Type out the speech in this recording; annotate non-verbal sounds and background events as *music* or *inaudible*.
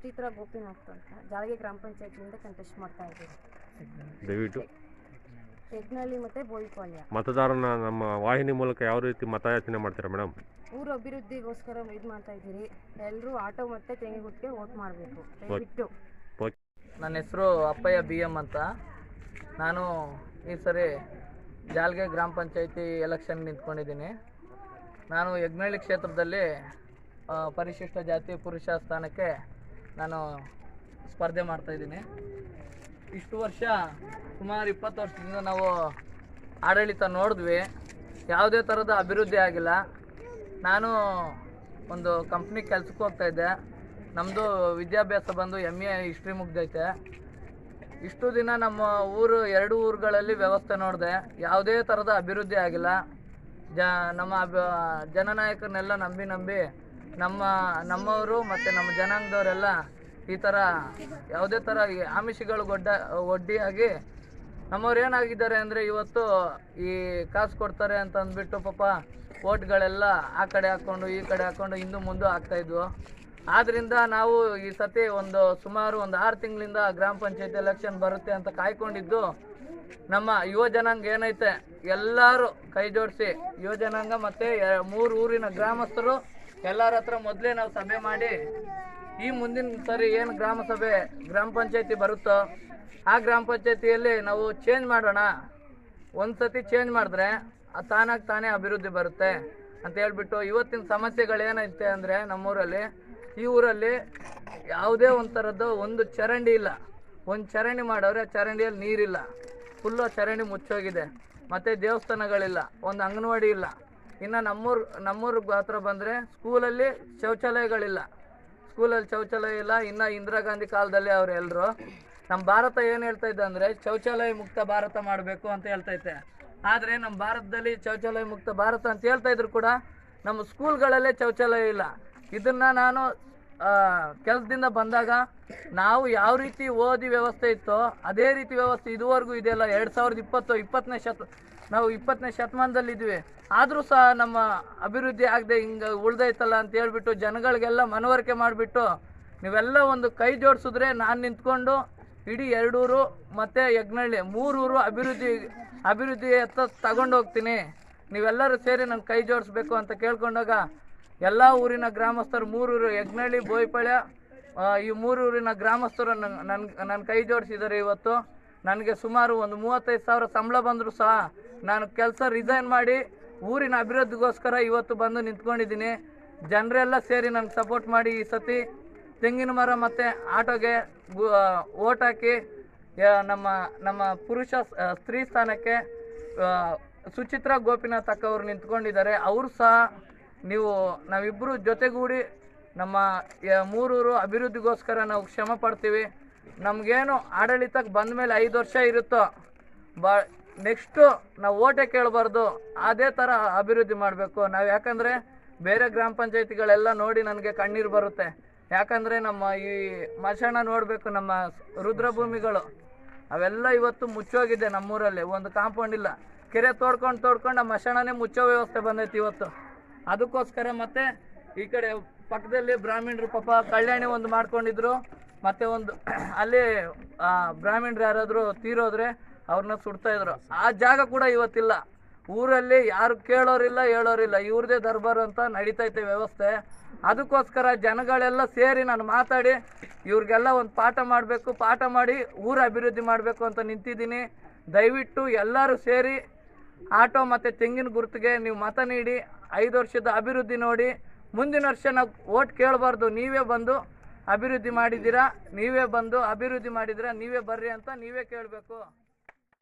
ಸುಚಿತ್ರಾ ಗೋಪಿನಾಥ್ ಅಂತ. ಜಾಲಗೆ ಗ್ರಾಮ ಪಂಚಾಯತಿಯಿಂದ ಕಂಟೆಸ್ಟ್ ಮಾಡ್ತಾ ಇದ್ದೀವಿ ದಯವಿಟ್ಟು. ಹೆಗ್ನಹಳ್ಳಿ ಮತ್ತು ಬೋಯಿಪಾಳ್ಯ. ಮತದಾರನ ನಮ್ಮ ವಾಹಿನಿ ಮೂಲಕ ಯಾವ ರೀತಿ ಮತಯಾಚನೆ ಮಾಡ್ತೀರಾ ಮೇಡಮ್? ಊರ ಅಭಿವೃದ್ಧಿಗೋಸ್ಕರ ಇದು ಮಾಡ್ತಾ ಇದ್ದೀರಿ. ಎಲ್ಲರೂ ಆಟೋ ಮತ್ತು ತೆಂಗಿಗುಟ್ಟಿಗೆ ವೋಟ್ ಮಾಡಬೇಕು. ದಯವಿಟ್ಟು. ನನ್ನ ಹೆಸರು ಅಪ್ಪಯ್ಯ ಬಿ ಎಂ ಅಂತ. ನಾನು ಈ ಸರಿ ಜಾಲ್ಗೆ ಗ್ರಾಮ ಪಂಚಾಯತಿ ಎಲೆಕ್ಷನ್ ನಿಂತ್ಕೊಂಡಿದ್ದೀನಿ. ನಾನು ಯಜ್ಞಹಳ್ಳಿ ಕ್ಷೇತ್ರದಲ್ಲಿ ಪರಿಶಿಷ್ಟ ಜಾತಿ ಪುರುಷ ಸ್ಥಾನಕ್ಕೆ ನಾನು ಸ್ಪರ್ಧೆ ಮಾಡ್ತಾಯಿದ್ದೀನಿ ಇಷ್ಟು ವರ್ಷ ಸುಮಾರು ಇಪ್ಪತ್ತು ವರ್ಷದಿಂದ ನಾವು ಆಡಳಿತ ನೋಡಿದ್ವಿ. ಯಾವುದೇ ಥರದ ಅಭಿವೃದ್ಧಿ ಆಗಿಲ್ಲ. ನಾನು ಒಂದು ಕಂಪ್ನಿ ಕೆಲ್ಸಕ್ಕೆ ಹೋಗ್ತಾ ಇದ್ದೆ. ನಮ್ಮದು ವಿದ್ಯಾಭ್ಯಾಸ ಬಂದು ಎಂ ಎ ಹಿಸ್ಟ್ರಿ ಮುಗ್ದೈತೆ. ಇಷ್ಟು ದಿನ ನಮ್ಮ ಊರು, ಎರಡು ಊರುಗಳಲ್ಲಿ ವ್ಯವಸ್ಥೆ ನೋಡಿದೆ. ಯಾವುದೇ ಥರದ ಅಭಿವೃದ್ಧಿ ಆಗಿಲ್ಲ. ಜ, ನಮ್ಮ ಅಭ ಜನನಾಯಕರನ್ನೆಲ್ಲ ನಂಬಿ ನಂಬಿ ನಮ್ಮ, ನಮ್ಮವರು ಮತ್ತು ನಮ್ಮ ಜನಾಂಗದವರೆಲ್ಲ ಈ ಥರ ಯಾವುದೇ ಥರ ಆಮಿಷಗಳು ಗೊಡ್ಡ ಒಡ್ಡಿಯಾಗಿ ನಮ್ಮವ್ರು ಏನಾಗಿದ್ದಾರೆ ಅಂದರೆ ಇವತ್ತು ಈ ಕಾಸು ಕೊಡ್ತಾರೆ ಅಂತ ಅಂದ್ಬಿಟ್ಟು ಪಾಪ ಓಟ್ಗಳೆಲ್ಲ ಆ ಕಡೆ ಹಾಕ್ಕೊಂಡು ಈ ಕಡೆ ಹಾಕ್ಕೊಂಡು ಹಿಂದೂ ಮುಂದೆ ಆಗ್ತಾಯಿದ್ವು ಆದ್ದರಿಂದ ನಾವು ಈ ಸತಿ ಒಂದು ಸುಮಾರು ಒಂದು ಆರು ತಿಂಗಳಿಂದ ಗ್ರಾಮ ಪಂಚಾಯತ್ ಎಲೆಕ್ಷನ್ ಬರುತ್ತೆ ಅಂತ ಕಾಯ್ಕೊಂಡಿದ್ದು. ನಮ್ಮ ಯುವ ಜನಾಂಗ ಏನೈತೆ? ಎಲ್ಲರೂ ಕೈ ಜೋಡಿಸಿ. ಯುವ ಜನಾಂಗ ಮತ್ತು ಮೂರು ಊರಿನ ಗ್ರಾಮಸ್ಥರು ಎಲ್ಲರ ಹತ್ರ ಮೊದಲೇ ನಾವು ಸಭೆ ಮಾಡಿ, ಈ ಮುಂದಿನ ಸರಿ ಏನು ಗ್ರಾಮ ಸಭೆ, ಗ್ರಾಮ ಪಂಚಾಯತಿ ಬರುತ್ತೋ, ಆ ಗ್ರಾಮ ಪಂಚಾಯತಿಯಲ್ಲಿ ನಾವು ಚೇಂಜ್ ಮಾಡೋಣ. ಒಂದು ಸತಿ ಚೇಂಜ್ ಮಾಡಿದ್ರೆ ತಾನಾಗಿ ತಾನೇ ಅಭಿವೃದ್ಧಿ ಬರುತ್ತೆ ಅಂತ ಹೇಳ್ಬಿಟ್ಟು ಇವತ್ತಿನ ಸಮಸ್ಯೆಗಳೇನೈತೆ ಅಂದರೆ ನಮ್ಮೂರಲ್ಲಿ, ಈ ಊರಲ್ಲಿ ಯಾವುದೇ ಒಂಥರದ್ದು ಒಂದು ಚರಂಡಿ ಇಲ್ಲ. ಒಂದು ಚರಂಡಿ ಮಾಡೋರೆ ಚರಂಡಿಯಲ್ಲಿ ನೀರಿಲ್ಲ. ಫುಲ್ಲು ಚರಂಡಿ ಮುಚ್ಚೋಗಿದೆ. ಮತ್ತು ದೇವಸ್ಥಾನಗಳಿಲ್ಲ. ಒಂದು ಅಂಗನವಾಡಿ ಇಲ್ಲ. ಇನ್ನು ನಮ್ಮೂರು, ನಮ್ಮೂರ್ ಹತ್ರ ಬಂದರೆ ಸ್ಕೂಲಲ್ಲಿ ಶೌಚಾಲಯಗಳಿಲ್ಲ. ಸ್ಕೂಲಲ್ಲಿ ಶೌಚಾಲಯ ಇಲ್ಲ. ಇನ್ನು ಇಂದಿರಾ ಗಾಂಧಿ ಕಾಲದಲ್ಲಿ ಅವರೆಲ್ಲರೂ ನಮ್ಮ ಭಾರತ ಏನು ಹೇಳ್ತಾ ಇದ್ದ ಅಂದರೆ ಶೌಚಾಲಯ ಮುಕ್ತ ಭಾರತ ಮಾಡಬೇಕು ಅಂತ ಹೇಳ್ತೈತೆ ಆದರೆ ನಮ್ಮ ಭಾರತದಲ್ಲಿ ಶೌಚಾಲಯ ಮುಕ್ತ ಭಾರತ ಅಂತ ಹೇಳ್ತಾ ಇದ್ರು ಕೂಡ ನಮ್ಮ ಸ್ಕೂಲ್ಗಳಲ್ಲೇ ಶೌಚಾಲಯ ಇಲ್ಲ. ಇದನ್ನು ನಾನು ಕೆಲಸದಿಂದ ಬಂದಾಗ ನಾವು ಯಾವ ರೀತಿ ಓದಿ ವ್ಯವಸ್ಥೆ ಇತ್ತೋ ಅದೇ ರೀತಿ ವ್ಯವಸ್ಥೆ ಇದುವರೆಗೂ ಇದೆಯಲ್ಲ. ಎರಡು ಸಾವಿರದ ಇಪ್ಪತ್ತು, ಇಪ್ಪತ್ತನೇ ಶತ ನಾವು ಇಪ್ಪತ್ತನೇ ಶತಮಾನದಲ್ಲಿ ಇದ್ವಿ ಆದರೂ ಸಹ ನಮ್ಮ ಅಭಿವೃದ್ಧಿ ಆಗದೆ ಹಿಂಗೆ ಉಳ್ದೈತಲ್ಲ ಅಂತ ಹೇಳ್ಬಿಟ್ಟು ಜನಗಳಿಗೆಲ್ಲ ಮನವರಿಕೆ ಮಾಡಿಬಿಟ್ಟು ನೀವೆಲ್ಲ ಒಂದು ಕೈ ಜೋಡಿಸಿದ್ರೆ ನಾನು ನಿಂತ್ಕೊಂಡು ಇಡೀ ಎರಡೂರು ಮತ್ತು ಯಜ್ಞಳ್ಳಿ ಮೂರೂರು ಅಭಿವೃದ್ಧಿ ಅಭಿವೃದ್ಧಿ ಹತ್ತ ತಗೊಂಡು ಹೋಗ್ತೀನಿ. ನೀವೆಲ್ಲರೂ ಸೇರಿ ನನ್ನ ಕೈ ಜೋಡಿಸ್ಬೇಕು ಅಂತ ಕೇಳ್ಕೊಂಡಾಗ ಎಲ್ಲ ಊರಿನ ಗ್ರಾಮಸ್ಥರು ಮೂರೂರು ಯಜ್ಞಳ್ಳಿ ಬೋಯ್ಪಾಳ್ಯ ಈ ಮೂರೂರಿನ ಗ್ರಾಮಸ್ಥರು ನನ್ನ ನನ್ನ ನನ್ನ ಕೈ ಜೋಡಿಸಿದ್ದಾರೆ ಇವತ್ತು. ನನಗೆ ಸುಮಾರು ಒಂದು ಮೂವತ್ತೈದು ಸಾವಿರ ಸಂಬಳ ಬಂದರೂ ಸಹ ನಾನು ಕೆಲಸ ರಿಸೈನ್ ಮಾಡಿ ಊರಿನ ಅಭಿವೃದ್ಧಿಗೋಸ್ಕರ ಇವತ್ತು ಬಂದು ನಿಂತ್ಕೊಂಡಿದ್ದೀನಿ. ಜನರೆಲ್ಲ ಸೇರಿ ನನಗೆ ಸಪೋರ್ಟ್ ಮಾಡಿ ಈ ಸತಿ. ತೆಂಗಿನ ಮರ ಮತ್ತು ಆಟೋಗೆ ಓಟ್ ಹಾಕಿ ನಮ್ಮ ನಮ್ಮ ಪುರುಷ ಸ್ತ್ರೀ ಸ್ಥಾನಕ್ಕೆ ಸುಚಿತ್ರಾ ಗೋಪಿನಾಥ್ ಅಕ್ಕ ಅವರು ನಿಂತ್ಕೊಂಡಿದ್ದಾರೆ. ಅವರು ಸಹ ನೀವು ನಾವಿಬ್ಬರು ಜೊತೆಗೂಡಿ ನಮ್ಮ ಮೂರೂರು ಅಭಿವೃದ್ಧಿಗೋಸ್ಕರ ನಾವು ಕ್ಷಮ ಪಡ್ತೀವಿ. ನಮಗೇನು ಆಡಳಿತಕ್ಕೆ ಬಂದ ಮೇಲೆ ಐದು ವರ್ಷ ಇರುತ್ತೋ, ಬಾ ನೆಕ್ಸ್ಟು ನಾವು ಓಟೆ ಕೇಳಬಾರ್ದು, ಅದೇ ಥರ ಅಭಿವೃದ್ಧಿ ಮಾಡಬೇಕು. ನಾವು ಯಾಕಂದರೆ ಬೇರೆ ಗ್ರಾಮ ಪಂಚಾಯತಿಗಳೆಲ್ಲ ನೋಡಿ ನನಗೆ ಕಣ್ಣೀರು ಬರುತ್ತೆ. ಯಾಕಂದರೆ ನಮ್ಮ ಈ ಮಶಾಣ ನೋಡಬೇಕು ನಮ್ಮ ರುದ್ರಭೂಮಿಗಳು. ಅವೆಲ್ಲ ಇವತ್ತು ಮುಚ್ಚೋಗಿದೆ ನಮ್ಮೂರಲ್ಲಿ, ಒಂದು ಕಾಂಪೌಂಡ್ ಇಲ್ಲ. ಕೆರೆ ತೋಡ್ಕೊಂಡು ತೋಡ್ಕೊಂಡು ಆ ಮಶಾಣನೇ ಮುಚ್ಚೋ ವ್ಯವಸ್ಥೆ ಬಂದೈತಿ ಇವತ್ತು. ಅದಕ್ಕೋಸ್ಕರ ಮತ್ತೆ ಈ ಕಡೆ ಪಕ್ಕದಲ್ಲಿ ಬ್ರಾಹ್ಮಣರು ಪಾಪ ಕಲ್ಯಾಣಿ ಒಂದು ಮಾಡ್ಕೊಂಡಿದ್ರು. ಮತ್ತೆ ಒಂದು *clears throat* ಅಲ್ಲಿ ಬ್ರಾಹ್ಮಣರು ಯಾರಾದರೂ ತೀರೋದ್ರೆ ಅವ್ರನ್ನ ಸುಡ್ತಾ ಇದ್ರು. ಆ ಜಾಗ ಕೂಡ ಇವತ್ತಿಲ್ಲ. ಊರಲ್ಲಿ ಯಾರು ಕೇಳೋರಿಲ್ಲ, ಹೇಳೋರಿಲ್ಲ. ಇವ್ರದೇ ದರ್ಬಾರು ಅಂತ ನಡೀತೈತೆ ವ್ಯವಸ್ಥೆ. ಅದಕ್ಕೋಸ್ಕರ ಜನಗಳೆಲ್ಲ ಸೇರಿ ನಾನು ಮಾತಾಡಿ, ಇವ್ರಿಗೆಲ್ಲ ಒಂದು ಪಾಠ ಮಾಡಬೇಕು, ಪಾಠ ಮಾಡಿ ಊರ ಅಭಿವೃದ್ಧಿ ಮಾಡಬೇಕು ಅಂತ ನಿಂತಿದ್ದೀನಿ. ದಯವಿಟ್ಟು ಎಲ್ಲರೂ ಸೇರಿ ಆಟೋ ಮತ್ತು ತೆಂಗಿನ ಗುರುತಿಗೆ ನೀವು ಮತ ನೀಡಿ, ಐದು ವರ್ಷದ ಅಭಿವೃದ್ಧಿ ನೋಡಿ. ಮುಂದಿನ ವರ್ಷ ನಾವು ಓಟ್ ಕೇಳಬಾರ್ದು, ನೀವೇ ಬಂದು ಅಭಿವೃದ್ಧಿ ಮಾಡಿದ್ದೀರಾ, ನೀವೇ ಬಂದು ಅಭಿವೃದ್ಧಿ ಮಾಡಿದ್ದೀರಾ, ನೀವೇ ಬರ್ರಿ ಅಂತ ನೀವೇ ಕೇಳಬೇಕು.